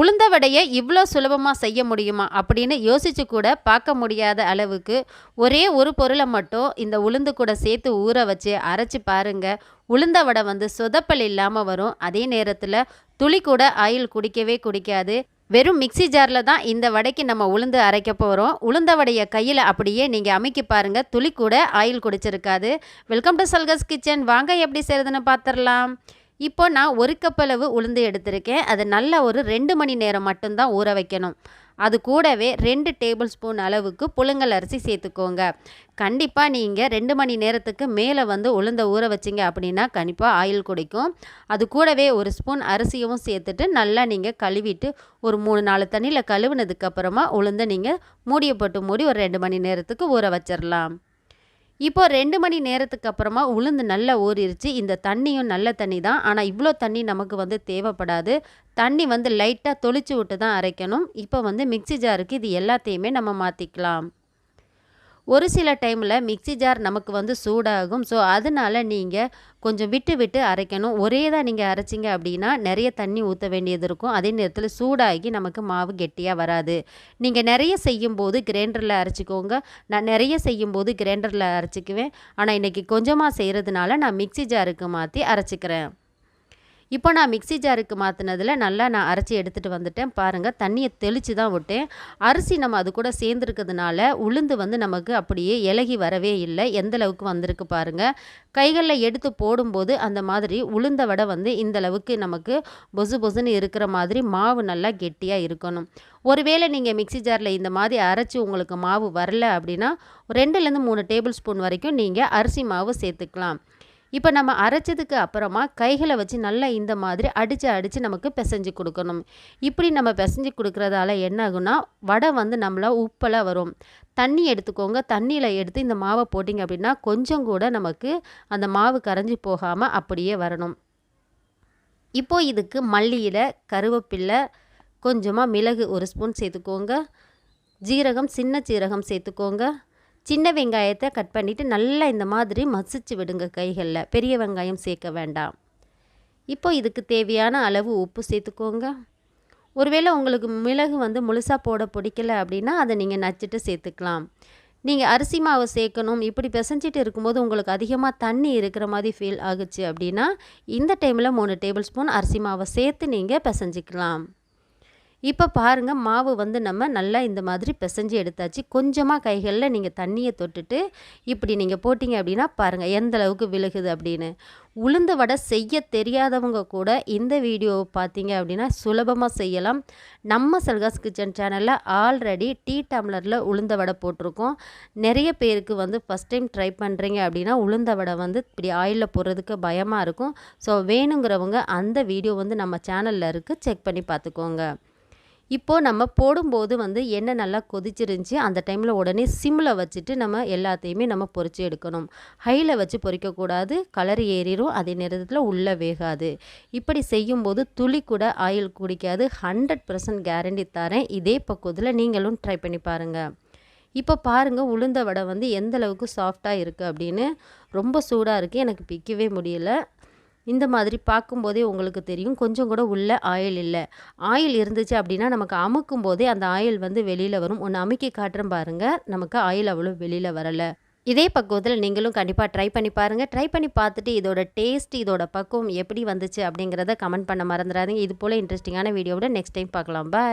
உளுந்த வடையை இவ்வளோ சுலபமாக செய்ய முடியுமா அப்படின்னு யோசிச்சு கூட பார்க்க முடியாத அளவுக்கு ஒரே ஒரு பொருளை மட்டும் இந்த உளுந்து கூட சேர்த்து ஊற வச்சு அரைச்சி பாருங்க. உளுந்த வடை வந்து சொதப்பல் இல்லாமல் வரும். அதே நேரத்தில் துளி கூட ஆயில் குடிக்கவே குடிக்காது. வெறும் மிக்சி ஜாரில் தான் இந்த வடைக்கு நம்ம உளுந்து அரைக்க போகிறோம் உளுந்த வடையை கையில் அப்படியே நீங்கள் அமைக்கி பாருங்கள் துளி கூட ஆயில் குடிச்சிருக்காது. வெல்கம் டு சல்கஸ் கிச்சன். வாங்க எப்படி செய்கிறதுன்னு பார்த்துடலாம் இப்போ நான் ஒரு கப்பளவு உளுந்து எடுத்திருக்கேன். அது நல்லா ஒரு ரெண்டு மணி நேரம் மட்டும்தான் ஊற வைக்கணும். அது கூடவே ரெண்டு டேபிள் ஸ்பூன் அளவுக்கு புழுங்கல் அரிசி சேர்த்துக்கோங்க. கண்டிப்பாக நீங்கள் ரெண்டு மணி நேரத்துக்கு மேலே வந்து உளுந்த ஊற வச்சிங்க அப்படின்னா கண்டிப்பாக ஆயில் குடிக்கும். அது கூடவே ஒரு ஸ்பூன் அரிசியும் சேர்த்துட்டு நல்லா நீங்கள் கழுவிட்டு ஒரு மூணு நாலு தண்ணியில் கழுவுனதுக்கப்புறமா உளுந்த நீங்கள் மூடியை போட்டு மூடி ஒரு ரெண்டு மணி நேரத்துக்கு ஊற வச்சிடலாம் இப்போ ரெண்டு மணி நேரத்துக்கு அப்புறமா உளுந்து நல்லா ஊறிடுச்சு இந்த தண்ணியும் நல்ல தண்ணி தான். ஆனால் இவ்வளோ தண்ணி நமக்கு வந்து தேவைப்படாது. தண்ணி வந்து லைட்டாக தொளிச்சு விட்டு தான் அரைக்கணும். இப்போ வந்து மிக்சி ஜாருக்கு இது எல்லாத்தையுமே நம்ம மாற்றிக்கலாம் ஒரு சில டைமில் மிக்சி ஜார் நமக்கு வந்து சூடாகும். ஸோ அதனால் நீங்கள் கொஞ்சம் விட்டு விட்டு அரைக்கணும். ஒரே தான் நீங்கள் அரைச்சிங்க அப்படின்னா நிறைய தண்ணி ஊற்ற வேண்டியது இருக்கும். அதே நேரத்தில் சூடாகி நமக்கு மாவு கெட்டியாக வராது. நீங்கள் நிறைய செய்யும்போது கிரைண்டரில் அரைச்சிக்கோங்க. நான் நிறைய செய்யும்போது கிரைண்டரில் அரைச்சிக்குவேன். ஆனால் இன்றைக்கி கொஞ்சமாக செய்கிறதுனால நான் மிக்சி ஜாருக்கு மாற்றி அரைச்சிக்கிறேன். இப்போ நான் மிக்சி ஜாருக்கு மாற்றினதில் நல்லா நான் அரைச்சி எடுத்துகிட்டு வந்துட்டேன். பாருங்கள் தண்ணியை தெளித்து தான் விட்டேன். அரிசி நம்ம அது கூட சேர்ந்துருக்கிறதுனால உளுந்து வந்து நமக்கு அப்படியே இலகி வரவே இல்லை. எந்தளவுக்கு வந்திருக்கு பாருங்கள் கைகளில் எடுத்து போடும்போது அந்த மாதிரி உளுந்த வடை வந்து இந்த அளவுக்கு நமக்கு பொசு பொசுன்னு இருக்கிற மாதிரி மாவு நல்லா கெட்டியாக இருக்கணும். ஒருவேளை நீங்கள் மிக்சி ஜாரில் இந்த மாதிரி அரைச்சி உங்களுக்கு மாவு வரல அப்படின்னா ரெண்டுலேருந்து மூணு டேபிள் ஸ்பூன் வரைக்கும் நீங்கள் அரிசி மாவு சேர்த்துக்கலாம். இப்போ நம்ம அரைச்சதுக்கு அப்புறமா கைகளை வச்சு நல்லா இந்த மாதிரி அடித்து அடித்து நமக்கு பிசைஞ்சு கொடுக்கணும். இப்படி நம்ம பிசைஞ்சு கொடுக்குறதால என்ன ஆகுனா வடை வந்து நம்மள உப்பெல்லாம் வரும். தண்ணி எடுத்துக்கோங்க. தண்ணியில் எடுத்து இந்த மாவை போட்டிங்க அப்படின்னா கொஞ்சம் கூட நமக்கு அந்த மாவு கரைஞ்சி போகாமல் அப்படியே வரணும். இப்போது இதுக்கு மல்லியில் கருவேப்பில்லை கொஞ்சமாக மிளகு ஒரு ஸ்பூன் சேர்த்துக்கோங்க. ஜீரகம் சின்ன சீரகம் சேர்த்துக்கோங்க. சின்ன வெங்காயத்தை கட் பண்ணிவிட்டு நல்லா இந்த மாதிரி மசிச்சு விடுங்க கைகளில். பெரிய வெங்காயம் சேர்க்க வேண்டாம். இப்போ இதுக்கு தேவையான அளவு உப்பு சேர்த்துக்கோங்க. ஒருவேளை உங்களுக்கு மிளகு வந்து முழுசாக போட பிடிக்கல அப்படின்னா அதை நீங்கள் நச்சுட்டு சேர்த்துக்கலாம். நீங்கள் அரிசி மாவு சேர்க்கணும். இப்படி பிசைஞ்சிட்டு இருக்கும்போது உங்களுக்கு அதிகமாக தண்ணி இருக்கிற மாதிரி ஃபீல் ஆகுச்சு அப்படின்னா இந்த டைமில் மூணு டேபிள் ஸ்பூன் அரிசி மாவை சேர்த்து நீங்கள் பிசைஞ்சிக்கலாம். இப்போ பாருங்கள் மாவு வந்து நம்ம நல்லா இந்த மாதிரி பிசைஞ்சு எடுத்தாச்சு. கொஞ்சமாக கைகளில் நீங்கள் தண்ணியை தொட்டுட்டு இப்படி நீங்கள் போட்டிங்க அப்படின்னா பாருங்கள் எந்த அளவுக்கு விழுகுது அப்படின்னு. உளுந்து வடை செய்ய தெரியாதவங்க கூட இந்த வீடியோவை பார்த்தீங்க அப்படின்னா சுலபமாக செய்யலாம். நம்ம செல்காஸ் கிச்சன் சேனலில் ஆல்ரெடி டீ டம்ளரில் உளுந்த வடை போட்டிருக்கோம். நிறைய பேருக்கு வந்து ஃபஸ்ட் டைம் ட்ரை பண்ணுறீங்க அப்படின்னா உளுந்த வடை வந்து இப்படி ஆயிலில் போடுறதுக்கு பயமாக இருக்கும். ஸோ வேணுங்கிறவங்க அந்த வீடியோ வந்து நம்ம சேனலில் இருக்குது செக் பண்ணி பார்த்துக்கோங்க இப்போது நம்ம போடும்போது வந்து எண்ணெய் நல்லா கொதிச்சிருந்துச்சி. அந்த டைமில் உடனே சிம்மில் வச்சுட்டு நம்ம எல்லாத்தையுமே நம்ம பொறிச்சு எடுக்கணும். ஹையில் வச்சு பொறிக்கக்கூடாது. கலர் ஏறிடும் அதே நேரத்தில் உள்ளே வேகாது. இப்படி செய்யும்போது துளி கூட ஆயில் குடிக்காது. ஹண்ட்ரட் பர்சன்ட் கேரண்டி தரேன். இதே பக்குவத்தில் நீங்களும் ட்ரை பண்ணி பாருங்கள் இப்போ பாருங்கள் உளுந்த வடை வந்து எந்த அளவுக்கு சாஃப்டாக இருக்குது அப்படின்னு. ரொம்ப சூடாக இருக்குது எனக்கு பிக்கவே முடியல. இந்த மாதிரி பார்க்கும்போதே உங்களுக்கு தெரியும். கொஞ்சம் கூட உள்ள ஆயில் இல்லை. ஆயில் இருந்துச்சு அப்படின்னா நமக்கு அமுக்கும் போதே அந்த ஆயில் வந்து வெளியில் வரும். ஒன்று அமுக்கி காட்டுறேன் பாருங்கள் நமக்கு ஆயில் அவ்வளோ வெளியில் வரலை. இதே பக்குவத்தில் நீங்களும் கண்டிப்பாக ட்ரை பண்ணி பாருங்கள் ட்ரை பண்ணி பார்த்துட்டு இதோட டேஸ்ட் இதோட பக்குவம் எப்படி வந்துச்சு அப்படிங்கிறத கமெண்ட் பண்ண மறந்துடாதீங்க. இது போல் இன்ட்ரெஸ்டிங்கான வீடியோவோட நெக்ஸ்ட் டைம் பார்க்கலாம். பாய்